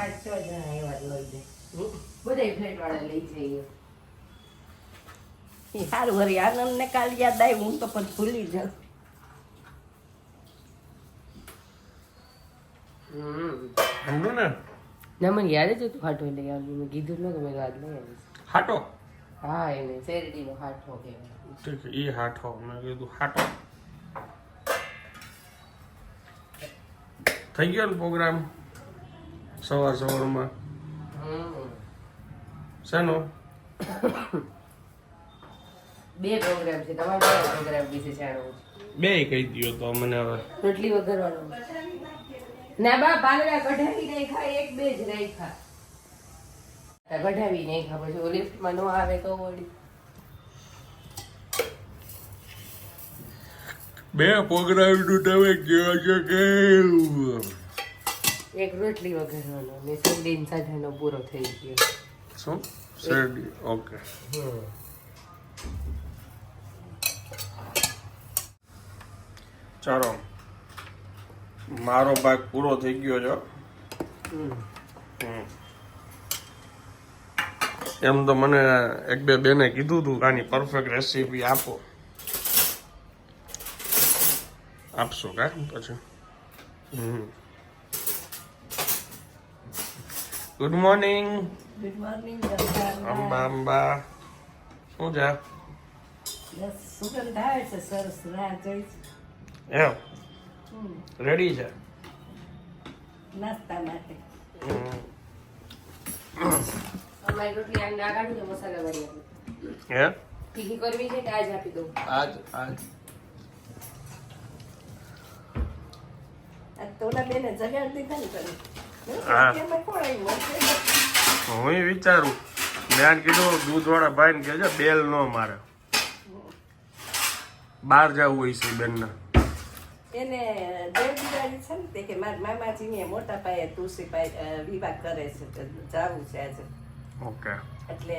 પાંચ છ જણા એવા જ લઈ જાય બધા ફ્લેટ વાળા લઈ જઈએ. સારું હરી આનંદ ને કાલ યાદ આવી હું તો પણ ભૂલી જાઉં. ને? મને યાદ જ હતું હાટો લઈ આવ્યું મેં કીધું ન મેં યાદ લઈ આવીશ. હાટો? હા એને શેરડીનો હાટો કહેવાય. ઠીક છે એ હાટો. મેં કીધું હાટો. થઈ ગયો ને પ્રોગ્રામ? સવાર સવારમાં. શાનો? બે પ્રોગ્રામ છે. તમારે કયો પ્રોગ્રામ વિશે જાણવું બે કહી દો તો મને હવે. રોટલી વઘારવાનો. ના બા પાલરા કઢાવી નાખ્યા એક બે જ રાખ્યા. કઢાવી નાખ્યા પછી ઓલી લિફ્ટમાં નો આવે તો વળી. બે પ્રોગ્રામનું તમે કહો છો કે એક રોટલી વઘારવાનો. ને સંડીન સાધાનો પૂરો થઈ ગયો. શું? શેરડી ઓકે ચાલો. મારો ભાગ પૂરો થઈ ગયો છે. એમ તો મને એક બે બેને કીધું હતું આની પરફેક્ટ રેસીપી આપો. આપશો કા પછી? હમ. Good morning good morning Amba Amba શું છે? બસ સુગંધ આવે છે સરસ રાહ જોઈ છે. એમ. હમ. રેડી છે? નાસ્તા માટે. હમ. અમારી રોટલી આમ ના કાઢું તો મસાલા વાળી હે? તીખી કરવી છે કે આજ આપી દઉં? આજ આજ. આ તો ઓલા બેને જગાડી દીધા ને તને હા. હું વિચારું. મેં કીધું દૂધ વાળા ભાઈ ને કહેજો બેલ નો મારે. બહાર જવું હોય છે બેન એને દેવદિવાળી છે ને તે કે મારા મામાજીને મોટા પાયે તુલસી પાયે વિવાહ કરે છે જાવું છે આજે. ઓકે. એટલે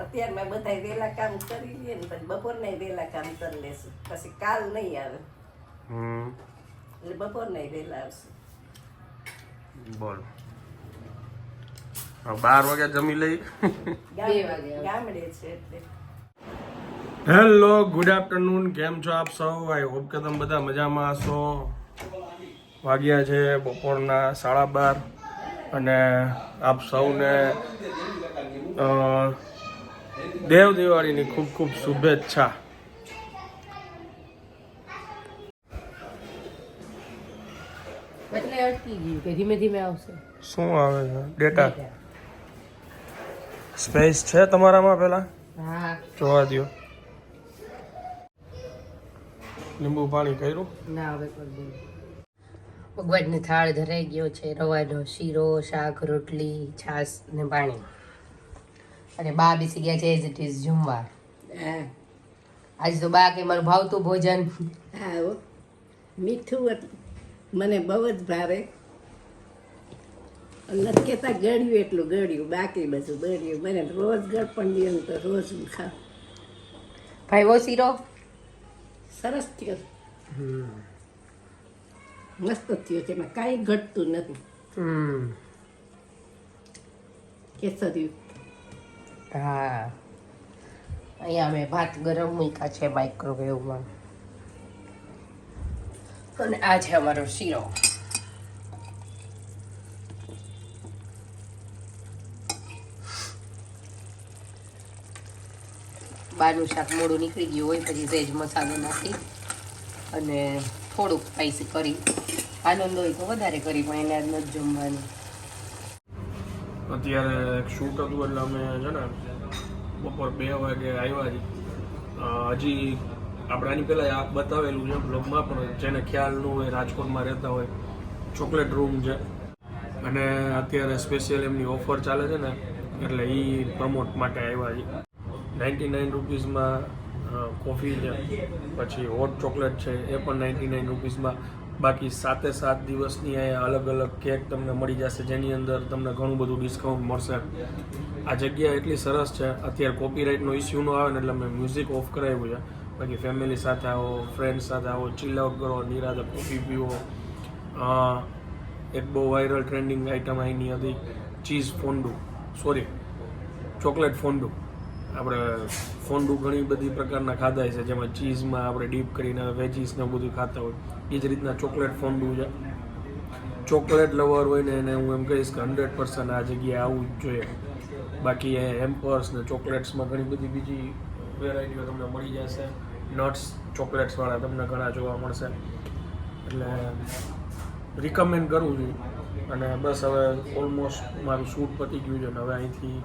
અત્યારમાં બધા વેલા કામ કરી લે ને પછી બપોરના વેલા કામ કરી લેશે. પછી કાલ નહીં આવે. હમ. એટલે બપોરના વેલા આવશે. બોલો. બાર વાગ્યા જમી લઈ ગામડે ગામડે છે હેલો ગુડ આફ્ટરનૂન કેમ છો આપ સૌ? આઈ હોપ કે તમે બધા મજામાં હશો. વાગ્યા છે બપોરના સાડા બાર અને આપ સૌને દેવ દિવાળીની ખૂબ ખૂબ શુભેચ્છા. અટકી ગયું કે ધીમે ધીમે આવશે? શું આવે છે? ડેટા સ્પેસ છે તમારામાં પેલા? હા. જોવા દો લીંબુ પાણી કર્યું? ના હવે કરી દઉં ભગવાનને થાળ ધરાઈ ગયો છે રવાનો શીરો શાક રોટલી છાશ ને પાણી. અને બા બેસી ગયા છે એઝ ઇટ ઇઝ જમવા. આજે તો બા કે મારું ભાવતું ભોજન. હા હો. મીઠું મને બહુ જ ભાવે. નથી કહેતા ગળ્યું એટલું ગળ્યું બાકી બધું ગળ્યું. મને રોજ ગળપણ દે ને તો રોજ હું ખાવ ભાઈ વો શીરો સરસ થયો. મસ્ત થયો છે એમાં કાંઈ ઘટતું નથી. હમ. કેસર્યું. હા. અહીંયા અમે ભાત ગરમ મૂક્યા છે માઇક્રોવેવમાં અને આ છે અમારો શીરો. બારનું શાક મોડું નીકળી ગયું હોય પછી સહેજ મસાલો નાખી અને થોડુંક સ્પાઈસી કરી. આનંદ હોય તો વધારે કરી, પણ એને નથી જમવાનું. અત્યારે શૂટ હતું એટલે અમે છે ને બપોર બે વાગે આવ્યા છીએ. હજી આપણે આની પહેલાં આ બતાવેલું છે બ્લોગમાં પણ જેને ખ્યાલ ન હોય, રાજકોટમાં રહેતા હોય ચોકલેટ રૂમ છે. અને અત્યારે સ્પેશિયલ એમની ઓફર ચાલે છે ને, એટલે એ પ્રમોટ માટે આવ્યા છે નાઇન્ટી નાઇન રૂપીઝમાં કોફી છે, પછી હોટ ચોકલેટ છે, એ પણ નાઇન્ટી નાઇન રૂપીઝમાં. બાકી સાતે સાત દિવસની અહીંયા અલગ અલગ કેક તમને મળી જશે, જેની અંદર તમને ઘણું બધું ડિસ્કાઉન્ટ મળશે. આ જગ્યા એટલી સરસ છે, અત્યારે કોપીરાઇટનો ઇસ્યુ ન આવે ને એટલે મેં મ્યુઝિક ઓફ કરાવ્યું છે. બાકી ફેમિલી સાથે આવો ફ્રેન્ડ સાથે આવો ચિલ આઉટ કરો, નિરાતે કોફી પીવો. એક બહુ વાયરલ ટ્રેન્ડિંગ આઇટમ અહીંની હતી cheese fondue sorry chocolate fondue આપણે ફોન્ડુ ઘણી બધી પ્રકારના ખાધા છે, જેમાં ચીઝમાં આપણે ડીપ કરીને વેજીસ ને બધું ખાતા હોય. એ જ રીતના ચોકલેટ ફોન્ડુ છે. ચોકલેટ લવર હોય ને એને હું એમ કહીશ કે હંડ્રેડ પર્સન્ટ આ જગ્યાએ આવવું જ જોઈએ. બાકી એ હેમ્પર્સ ને ચોકલેટ્સમાં ઘણી બધી બીજી વેરાયટીઓ તમને મળી જશે. નટ્સ ચોકલેટ્સવાળા તમને ઘણા જોવા મળશે. એટલે રિકમેન્ડ કરું છું અને બસ હવે ઓલમોસ્ટ મારું શૂટ પતી ગયું છે અને હવે અહીંથી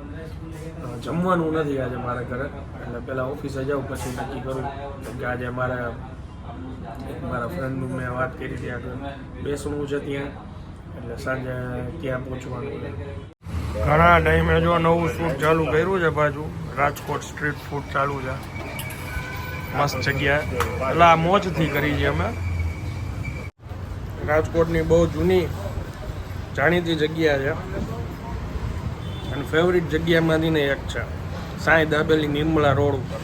જમવાનું નથી આજે મારા ઘરે. એટલે પહેલાં ઓફિસે જાઉં, પછી નક્કી કરું કે આજે મારે એક મારા ફ્રેન્ડનું મેં વાત કરી હતી આગળ. બેસણું છે ત્યાં, એટલે સાંજે ત્યાં પહોંચવાનું ઘણા ટાઈમે જો નવું શૂટ ચાલુ કર્યું છે બાજુ. રાજકોટ સ્ટ્રીટ ફૂડ ચાલુ છે. મસ્ત જગ્યા. એટલે આ મોજથી કરી છે અમે. રાજકોટની બહુ જૂની જાણીતી જગ્યા છે. અને ફેવરિટ જગ્યામાંથી ને એક છે. સાંઈ દાબેલી નિર્મલા રોડ ઉપર.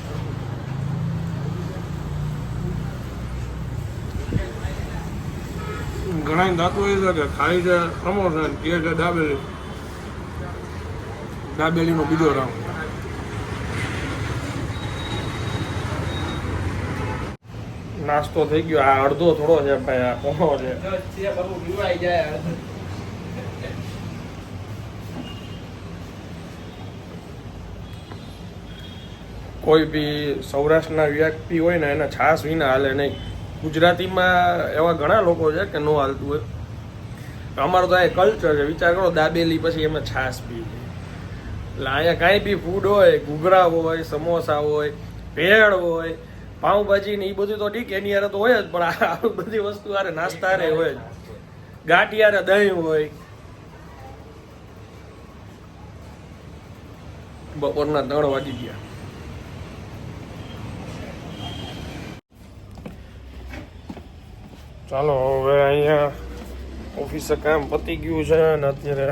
ઘણા દાંતો એ છે કે ખાઈ છે સમોસા છે કે છે દાબેલી. દાબેલીનો બીજો રાઉન્ડ. નાસ્તો થઈ ગયો. આ અડધો થોડો છે ભાઈ આ પોણો છે. કોઈ બી સૌરાષ્ટ્રના વ્યક્તિ હોય ને, એને છાશ વિના હાલે નહીં. ગુજરાતીમાં એવા ઘણા લોકો છે કે ન હાલતું હોય. અમારું તો આ કલ્ચર છે. વિચાર કરો, દાબેલી પછી એમાં છાશ પી એટલે અહીંયા કાંઈ બી ફૂડ હોય, ઘૂઘરા હોય, સમોસા હોય, ભેળ હોય પાઉંભાજી ને એ બધું તો ઠીક એની હારે તો હોય જ, પણ આ બધી વસ્તુ હારે નાસ્તા રે હોય જ. ગાંઠિયારે દહીં હોય. બપોરના ત્રણ વાગી ગયા. ચાલો હવે અહીંયા ઓફિસે કામ પતી ગયું છે અને અત્યારે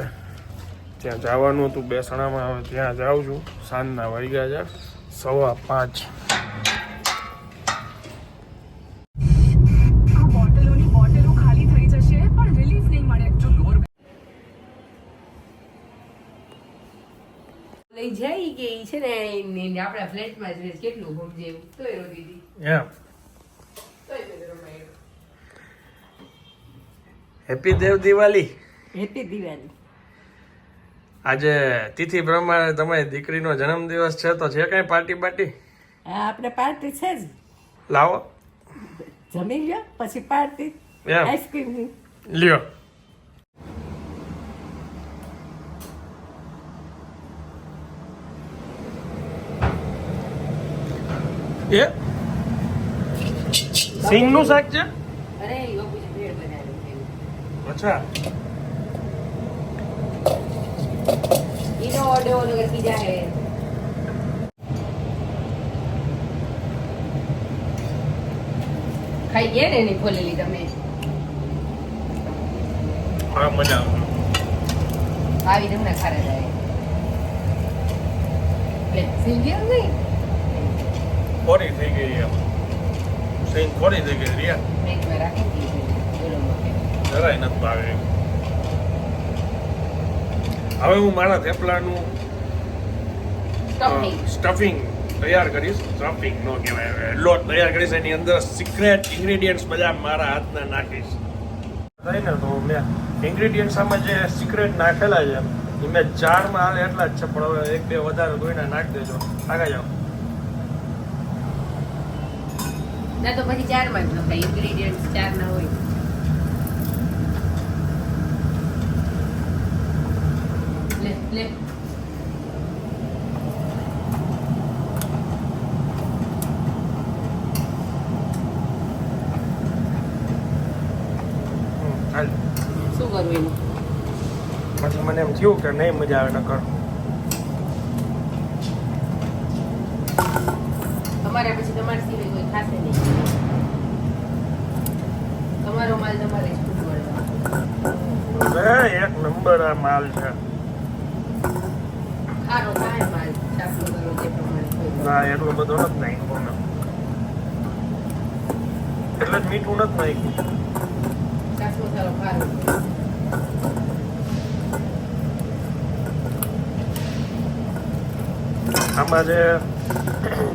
ત્યાં જવાનું હતું બેસણામાં. હવે ત્યાં જાઉં છું. સાંજના વાગ્યા છે. સવા પાંચ. આ બોટલોની બોટલો ખાલી થઈ જશે પણ રિલીફ નહીં મળે. જો લઈ જાય ગઈ છે ને આપણે ફ્લેટમાં જ રહે કેટલું ભોગ એવું? તો એરો દીદી. એમ તોય મેં રમાડ્યો. હેપી દેવ દિવાળી હેપી દિવાળી આજે તિથિ પ્રમાણે તમારી દીકરીનો જન્મદિવસ છે તો છે કઈ પાર્ટી બાટી? હા આપણે પાર્ટી છે જ. લાવો. જમી લ્યો પછી પાર્ટી. આઈસ્ક્રીમ આઈસ્ક્રીમની લ્યો. એ? સિંગનું શાક છે અરે ઈ બાપુજી ભેળ બનાવી છે. અચ્છા. ઈનો ઓર્ડર ઓલો કે જાહે. ખાઈ ગયા ને એની ખોલેલી તમે? હા મજા આવે તમને ખારા જાય. એટલે સીલ્વિયા નહીં? ખોરી થઈ ગઈ એમ. સિંગ ખોરી થઈ ગઈ રિયા. ફ્રીજમાં રાખી દીધી. જરાય નથી ભાવે. હવે હું મારા થેપલાનું સ્ટફિંગ તૈયાર કરીશ. સ્ટફિંગ નો કહેવાય લોટ તૈયાર કરીશ એની અંદર સિક્રેટ ઇન્ગ્રેડિયન્ટ્સ બધા મારા હાથના નાખીશ. થાય ને તો મેં ઇન્ગ્રેડિયન્ટ્સ આમાં જે સિક્રેટ નાખેલા છે એ મેં ચારમાં હાલે એટલા જ છે પણ હવે એક બે વધારે ધોઈને નાખી દેજો. આગળ જાઓ. ના તો પછી ચારમાં જ નખાય ઇન્ગ્રેડિયન્ટ્સ ચાર ના હોય. લે. શું કરવું એનું? પછી મને એમ થયું કે નહીં મજા આવે નકર. તમારે પછી તમારે સિવાય કોઈ ખાશે નહીં. તમારો માલ તમારે જ. એક નંબર આ માલ છે ખારો થાય માલ ચાપલો કરો જે પ્રમાણે હોય. ના એટલો બધો નથી નાખ્યો એટલે જ મીઠું નથી નાખ્યું. આમાં જે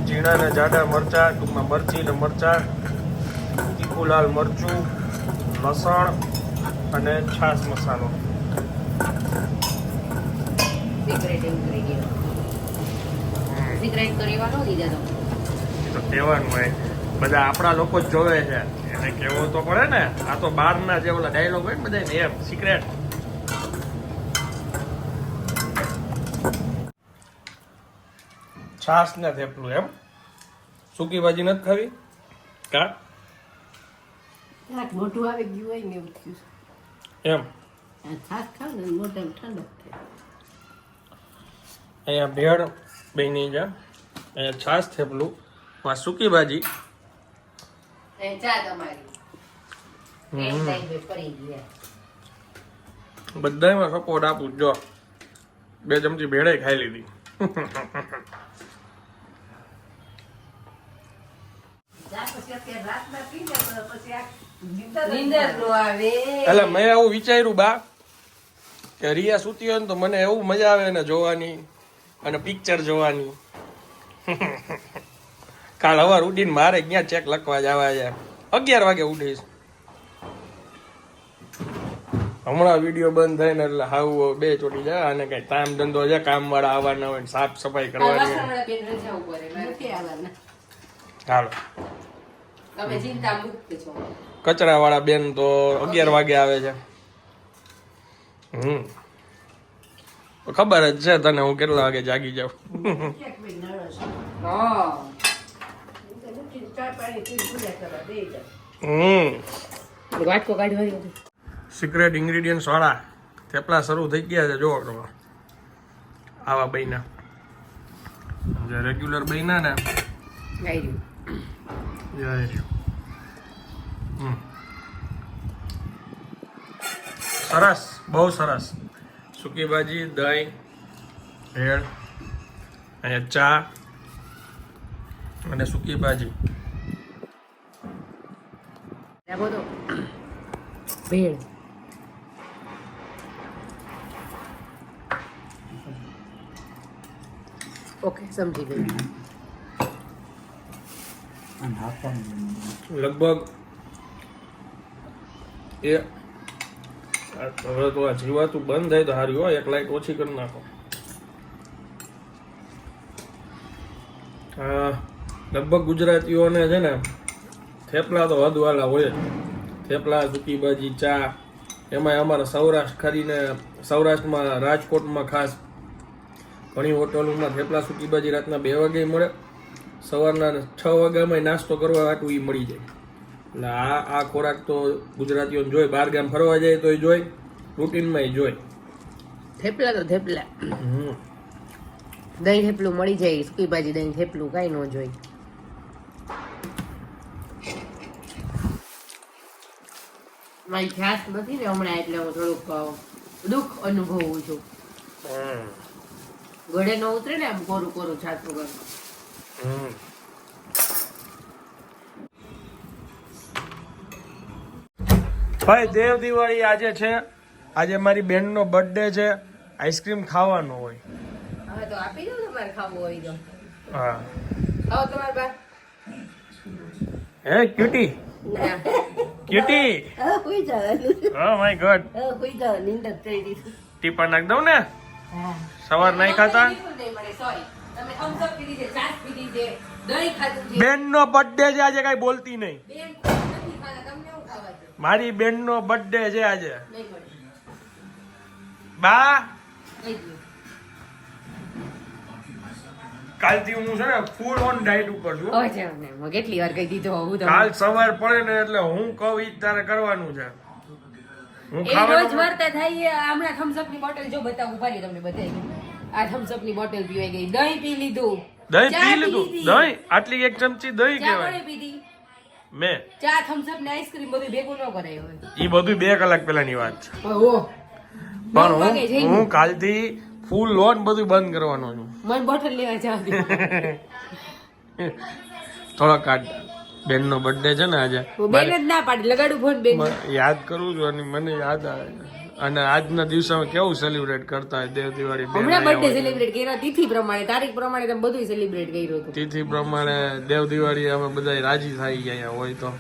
ઝીણા ને જાડા મરચા ટૂંકમાં મરચી ને મરચા તીખું લાલ મરચું લસણ અને છાશ મસાલો સિક્રેટ ઇન્ગ્રેડિયન્ટ સિક્રેટ કરીવાનો દીધા તો. તો કહેવાનું હોય. બધા આપણા લોકો જ જોવે છે. એને કેવો તો પડે ને આ તો બહારના જે ઓલા ડાયલોગ હોય ને બધા એમ સિક્રેટ છાસ ને થેપલું એમ. સૂકી ભાજી નથી ખાવી? કા? મોટું આવી ગયું હોય ને એવું થયું. એમ. છાસ ખાવ ને મોટા ઠંડક થાય. અહીંયા ભેળ બની છે અહીંયા છાશ થેપલું માં સૂકી ભાજી. બધામાં સપોર્ટ આપું જો. બે ચમચી ભેળે ખાઈ લીધી. એટલે મેં એવું વિચાર્યું બા કે રિયા સુતી હોય ને તો મને એવું મજા આવે ને જોવાની અને પિક્ચર જોવાની. કાલ હવાર ઉઠીને મારે ક્યાં ચેક લખવા જવા છે? અગિયાર વાગે ઉઠીશ હમણાં વીડિયો બંધ થાય ને એટલે હાવ બે ચોટી જાય અને કઈ કામ ધંધો છે કામ વાળા આવવાના હોય સાફ સફાઈ કરવાની હાલો કચરા વાળા બેન તો અગિયાર વાગે આવે છે. હમ. તો ખબર જ છે તને હું કેટલા વાગે જાગી જાઉં. હમ. સિક્રેટ ઇન્ગ્રીડિયન્ટ વાળા થેપલા શરૂ થઈ ગયા છે, જોવો તમે આવા બૈના જે રેગ્યુલર બૈના ને. સરસ, બહુ સરસ. સૂકી ભાજી દહીં ભેળ અહીંયા ચા અને સૂકી ભાજી. ભેળ. ઓકે સમજી ગઈ. લગભગ એ હવે તો આ જીવાતું બંધ થાય તો હારી હોય, એક લાઈટ ઓછી કરી નાખો. હા લગભગ ગુજરાતીઓને છે ને, થેપલા તો હદવાલા હોય થેપલા સૂકી ભાજી ચા, એમાંય અમારા સૌરાષ્ટ્ર ખરીને, સૌરાષ્ટ્રમાં, રાજકોટમાં ખાસ ઘણી હોટલોમાં થેપલા સૂકી ભાજી રાતના બે વાગે મળે. સવારના છ વાગ્યામાં નાસ્તો કરવા હાટું એ મળી જાય. એટલે આ આ ખોરાક તો ગુજરાતીઓને જોઈ બહાર ગામ ફરવા જાય તો એ જોઈ રૂટીનમાં જોઈ થેપલા તો થેપલા. દહીં થેપલું મળી જાય સૂકી ભાજી દહીં થેપલું કાંઈ ન જોઈ મારી ખ્યાસ નથી ને હમણાં એટલે હું થોડુંક દુઃખ અનુભવું છું. હમ. ગળે ન ઉતરે ને આમ કોરું કોરું છાતું વગર ભાઈ દેવ દિવાળી આજે છે. આજે મારી બેનનો બર્થડે છે. આઈસ્ક્રીમ ખાવાનો હોય. હવે તો આપી દો તમારે ખાવું હોય તો. હા. ખાઓ તમારે બા. હે ક્યુટી ના. ક્યુટી હા જવાનું. ઓ માય ગોડ હા નીંદર થઈ ટીપા નાખ દઉં ને? હા. સવાર નહીં ખાતા? તમે thumbs up પીધી છે, છાશ પીધી છે, દહીં ખાધું છે. બેનનો બર્થડે છે આજે કઈ બોલતી નહીં. બેન નથી ખાતા, તમને શું ખાવા છે? મારી બેનનો બર્થડે છે આજે. બા. કાલથી હું છે ને ફૂલ ઓન ડાયટ ઉપર છું. હવે છે કેટલી વાર કહી દીધું હું કાલ સવાર પડે ને એટલે હું કહું ઈ તારે કરવાનું છે. હું રોજ વાર્તા થાય હમણાં થમ્સઅપની બોટલ જો બતાવું ઊભા તમને બતાવી આ થમ્સઅપની બોટલ પીવાઈ ગઈ. દહીં પી લીધું. દહીં પી લીધું? દહીં? આટલી એક ચમચી દહીં કહેવાય. પીધી? મેં? ચા થમ્સઅપ ને આઈસ્ક્રીમ બધું ભેગું ન કરાય હોય ઈ બધું બે કલાક પહેલાની વાત છે. ઓહો પણ હું. હું કાલથી ફૂલ લોન બધું બંધ કરવાનો છું. મને બોટલ લેવા જાવ થોડો કાઢ બેનનો બર્થડે છે ને આજે. બેન જ ના પાડી લગાડું ફોન બેન યાદ કરું છું અને મને યાદ આવે છે. અને આજના દિવસે અમે કેવું સેલિબ્રેટ કરતા હોય દેવ દિવાળી હમણાં બર્થડે સેલિબ્રેટ કર્યો તિથિ પ્રમાણે તારીખ પ્રમાણે તમે બધું સેલિબ્રેટ કર્યું હતું. તિથિ પ્રમાણે દેવ દિવાળી અમે બધા રાજી થઈ ગયા હોય તો.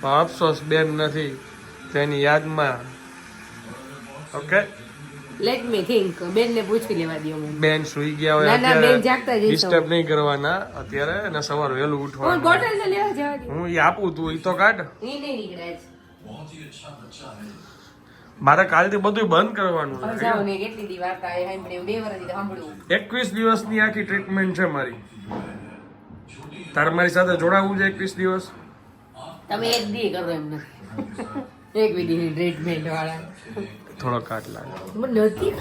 પણ અફસોસ બેન નથી તેની યાદમાં. ઓકે લેટ મી થિંક બેન ને પૂછી લેવા દો બેન સુઈ ગયા હોય ના, ના, બેન જાગતા જ ડિસ્ટર્બ નહીં કરવાના અત્યારે અને સવાર વહેલું ઉઠવાનું બોટલ લેવા જવા હું એ આપું તું ઈ તો કાઢ. નહીં નહીં નીકળે મારે કાલથી બધું બંધ કરવાનું એકવીસ દિવસની આખી ટ્રીટમેન્ટ છે મારી. તારે મારી સાથે જોડાવવું છે એકવીસ દિવસ? તમે એક દી કરો એમને એક વિધિની ટ્રીટમેન્ટ વાળા. થોડો કાટ લાગે.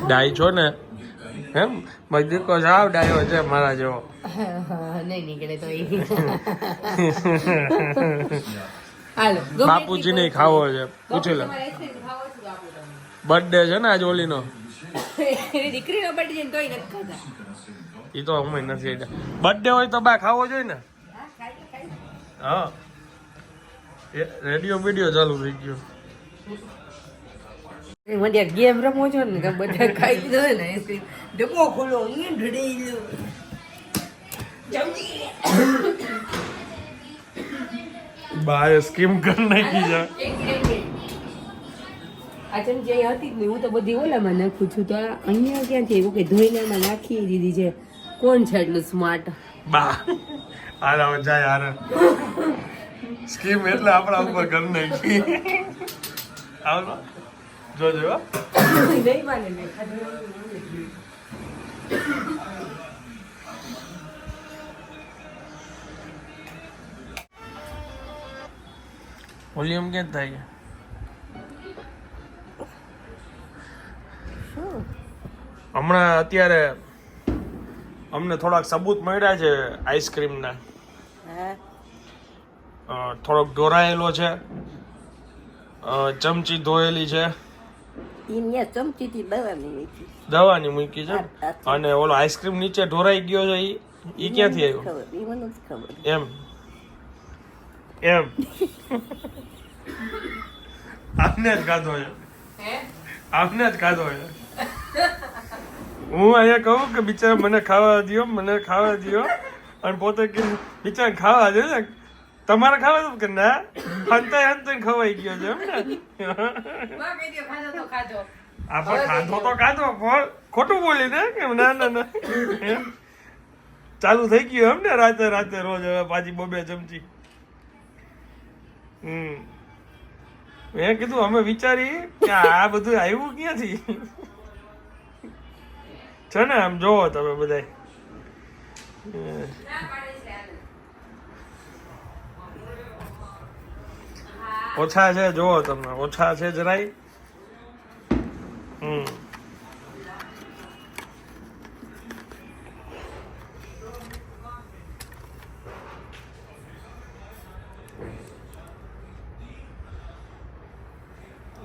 ડાય છો ને? એમ? મારી દીકો સાવ ડાયો છે મારા જેવો. નહીં નીકળે તો એ. બાપુજી ને ખાવો છે. પૂછી લે તમારે આઈસ્ક્રીમ ખાવો છે તો આપું તમને. બર્થડે છે ને આજ ઓલીનો દીકરીનો બર્થડે છે તોય નથી ખાતા એ તો અમે નથી બર્થડે હોય તો બા ખાવો જોઈએ ને? હા રેડિયો વિડિયો ચાલુ થઈ ગયો. મને ગેમ રમો છો ને બધા ખાઈ લીધો ને આઈસ્ક્રીમ. ડબ્બો ખોલો હું ઢળી ગયો બાએ સ્કીમ કરી નાખી મિનિટ. આ ચમચી અહીંયા હતી જ નહીં હું તો બધી ઓલામાં નાખું છું. તો અહીંયા ક્યાંથી એવું કે ધોઈને આમાં નાખી દીધી છે? કોણ છે એટલું સ્માર્ટ બા, હાલ જાય હારે. સ્કીમ એટલે આપણા ઉપર ઘર નાખી. આવલો જોજો હો. નહીં માને મેં વોલ્યુમ કેમ થાય? હમણાં અત્યારે અમને થોડાક સબૂત મળ્યા છે આઈસ્ક્રીમના. થોડોક ઢોરાયેલો છે. ચમચી ધોયેલી છે. દવાની મૂકી. છે. અને ઓલો આઈસ્ક્રીમ નીચે ઢોરાઈ ગયો છે ઈ ઈ ક્યાંથી આવ્યો? એ એમ. એમ. આપને જ ખાધો છે. હે? આપને જ ખાધો છે. હું અહીંયા કહું કે બિચારા મને ખાવા દ્યો મને ખાવા દો અને પોતે કે બિચારા ખાવા દો ને તમારે ખાવા દો કે ના? હંતે હંતે ખવાઈ ગયો છે એમ ને. આપણે ખાધો તો ખાધો. પણ ખોટું બોલી ને કે ના ના ના. એમ. ચાલુ થઈ ગયું એમ ને રાતે રાતે રોજ હવે પાછી બબે ચમચી હમ. મેં કીધું અમે વિચારી કે આ બધું આવ્યું ક્યાંથી? છે ને આમ જોવો તમે બધા ઓછા છે જોવો તમે. ઓછા છે જરાય હમ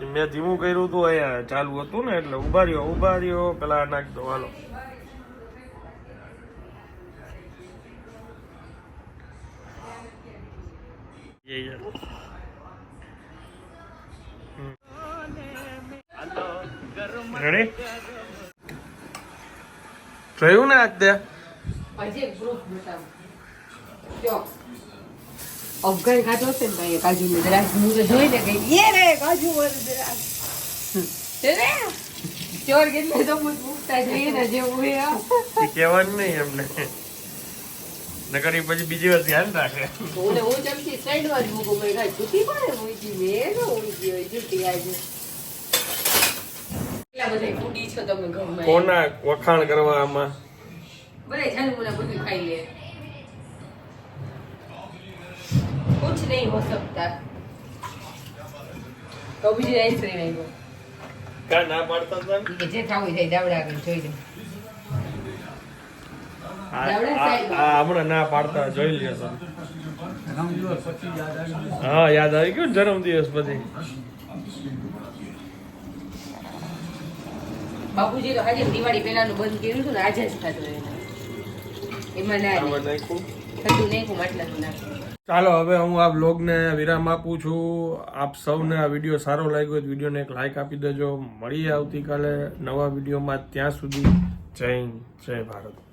મેં ધીમું કર્યું હતું અહીંયા ચાલુ હતું ને, એટલે ઊભા રહ્યો ઊભા રહ્યો, પેલા નાખ દો, હાલો. જોયું ને આજ. અફઘાન ખાતો હશે ને ભાઈ કાજુ ને દ્રાક્ષ હું તો જોઈને ગઈ એ રે કાજુ ને? ચોર કેટલે તો પૂછતા જઈને જેવું એ કહેવાનું નહીં એમને. પછી બીજી વાર ધ્યાન રાખે. સાઈડમાં મૂકો કાઈ છૂટી પડે? મૂકી મે નો છો તમે કોના વખાણ કરવા આમાં? બરે બધું ખાઈ લે. કુછ નહીં હો સકતા તો બીજી આઈસ્ક્રીમ આવી કા ના પાડતા હતા કે જે ખાવું હોય દાવડા આગળ જોઈ લે. હમણાં ના પાડતા જોઈ સર. હા યાદ આવી ગયું ને જન્મદિવસ પછી બાપુજી તો આજે દિવાળી પહેલાનું બંધ કર્યું હતું ને આજે જ ખાધું એમાં ના નાખ્યું. ચાલો, હવે હું આ બ્લોગને વિરામ આપું છું. આપ સૌને આ વીડિયો સારો લાગ્યો તો વિડીયોને એક લાઇક આપી દેજો. મળીએ આવતીકાલે નવા વિડીયોમાં. ત્યાં સુધી જય જય ભારત.